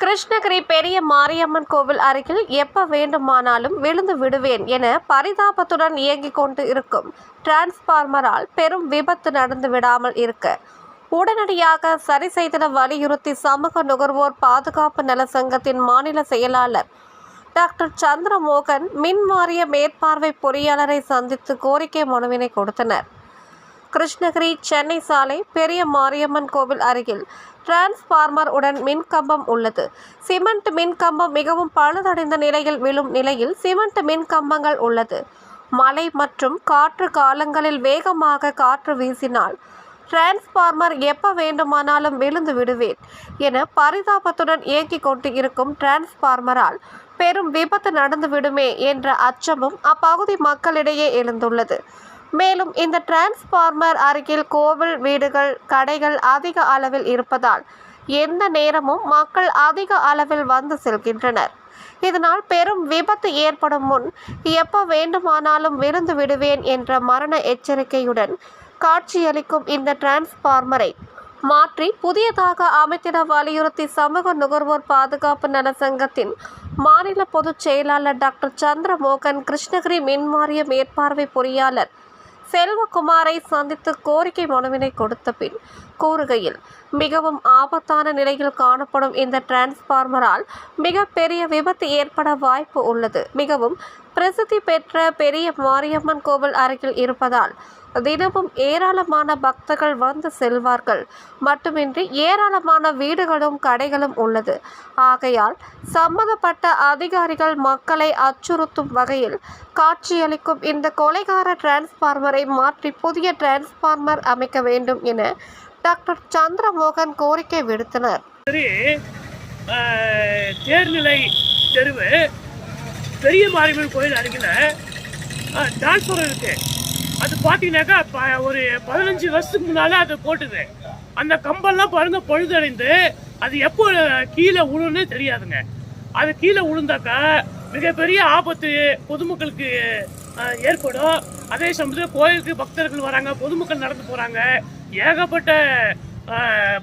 கிருஷ்ணகிரி பெரிய மாரியம்மன் கோவில் அருகில் எப்ப வேண்டுமானாலும் விழுந்து விடுவேன் என பரிதாபத்துடன் இயங்கிக் கொண்டு இருக்கும் டிரான்ஸ்பார்மரால் பெரும் விபத்து நடந்து விடாமல் இருக்க. உடனடியாக சரி செய்திட வலியுறுத்தி சமூக நுகர்வோர் பாதுகாப்பு நல சங்கத்தின் மாநில செயலாளர் டாக்டர் சந்திரமோகன் மின் வாரிய மேற்பார்வை பொறியாளரை சந்தித்து கோரிக்கை மனுவினை கொடுத்தனர். கிருஷ்ணகிரி சென்னை சாலை பெரிய மாரியம்மன் கோவில் அருகில் டிரான்ஸ்பார்மர் உடன் மின்கம்பம் உள்ளது. சிமெண்ட் மின்கம்பம் மிகவும் பழுதடைந்த நிலையில் விழும் நிலையில் சிமெண்ட் மின்கம்பங்கள் உள்ளது. மழை மற்றும் காற்று காலங்களில் வேகமாக காற்று வீசினால் டிரான்ஸ்பார்மர் எப்ப வேண்டுமானாலும் விழுந்து விடுவேன் என பரிதாபத்துடன் இயங்கிக் கொண்டு இருக்கும் டிரான்ஸ்பார்மரால் பெரும் விபத்து நடந்துவிடுமே என்ற அச்சமும் அப்பகுதி மக்களிடையே எழுந்துள்ளது. மேலும் இந்த டிரான்ஸ்பார்மர் அருகில் கோவில் வீடுகள் கடைகள் அதிக அளவில் இருப்பதால் எந்த நேரமும் மக்கள் அதிக அளவில் வந்து செல்கின்றனர். இதனால் பெரும் விபத்து ஏற்படும் முன் எப்போ வேண்டுமானாலும் விழுந்து விடுவேன் என்ற மரண எச்சரிக்கையுடன் காட்சியளிக்கும் இந்த டிரான்ஸ்பார்மரை மாற்றி புதியதாக அமைத்திட வலியுறுத்தி சமூக நுகர்வோர் பாதுகாப்பு நல சங்கத்தின் மாநில பொதுச் செயலாளர் டாக்டர் சந்திரமோகன் கிருஷ்ணகிரி மின்வாரிய மேற்பார்வை பொறியாளர் செல்வகுமாரை சந்தித்து கோரிக்கை மனுவினை கொடுத்த பின் கூறுகையில் மிகவும் ஆபத்தான நிலையில் காணப்படும் இந்த டிரான்ஸ்பார்மரால் மிகப்பெரிய விபத்து ஏற்பட வாய்ப்பு உள்ளது. மிகவும் பிரசித்தி பெற்ற பெரிய மாரியம்மன் கோவில் அருகில் இருப்பதால் தினமும் ஏராளமான பக்தர்கள் வந்து செல்வார்கள். மட்டுமின்றி ஏராளமான வீடுகளும் கடைகளும் உள்ளது. ஆகையால் சம்பந்தப்பட்ட அதிகாரிகள் மக்களை அச்சுறுத்தும் வகையில் காட்சியளிக்கும் இந்த கொலைகார டிரான்ஸ்பார்மரை மாற்றி புதிய டிரான்ஸ்பார்மர் அமைக்க வேண்டும் என டாக்டர் சந்திரமோகன் கோரிக்கை விடுத்தனர். தேர்நிலை தெருவு பெரிய மாரியம்மன் கோயில் அருகில் டிரான்ஸ்ஃபர் இருக்கு. அது பார்த்தீங்கன்னாக்கா ப- ஒரு பதினஞ்சு வருஷத்துக்கு முன்னால் அது போட்டுது. அந்த கம்பெல்லாம் பாருங்க பழுதடைந்து அது எப்போ கீழே விழுன்னு தெரியாதுங்க. அது கீழே விழுந்தாக்கா மிகப்பெரிய ஆபத்து பொதுமக்களுக்கு ஏற்படும். அதே சமயத்தில் கோயிலுக்கு பக்தர்கள் வராங்க பொதுமக்கள் நடந்து போகிறாங்க ஏகப்பட்ட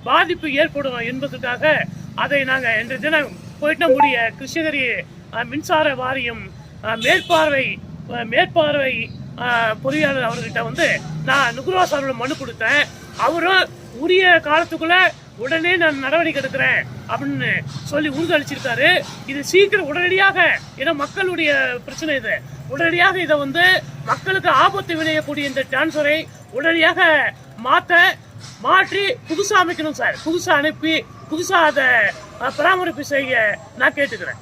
பாதிப்பு ஏற்படும் என்பதற்காக அதை நாங்கள் இன்றைய தினம் போயிட்டு முடிய கிருஷ்ணகிரி மின்சார வாரியம் மேற்பார்வை மேற்பார்வை பொறியாளர் அவர்கிட்ட வந்து நான் நுகர்வோர் சார்பில் மனு கொடுத்தேன். அவரும் உரிய காலத்துக்குள்ள உடனே நான் நடவடிக்கை எடுக்கிறேன் அப்படின்னு சொல்லி உறுதியளிச்சிருக்காரு இது சீக்கிரம் உடனடியாக ஏன்னா மக்களுடைய பிரச்சனை இது. உடனடியாக இதை வந்து மக்களுக்கு ஆபத்து விளையக்கூடிய இந்த டிரான்ஸ்ஃபரை உடனடியாக மாற்ற மாற்றி புதுசாக அமைக்கணும் சார். புதுசாக அனுப்பி புதுசாக அதை பராமரிப்பு செய்ய நான் கேட்டுக்கிறேன்.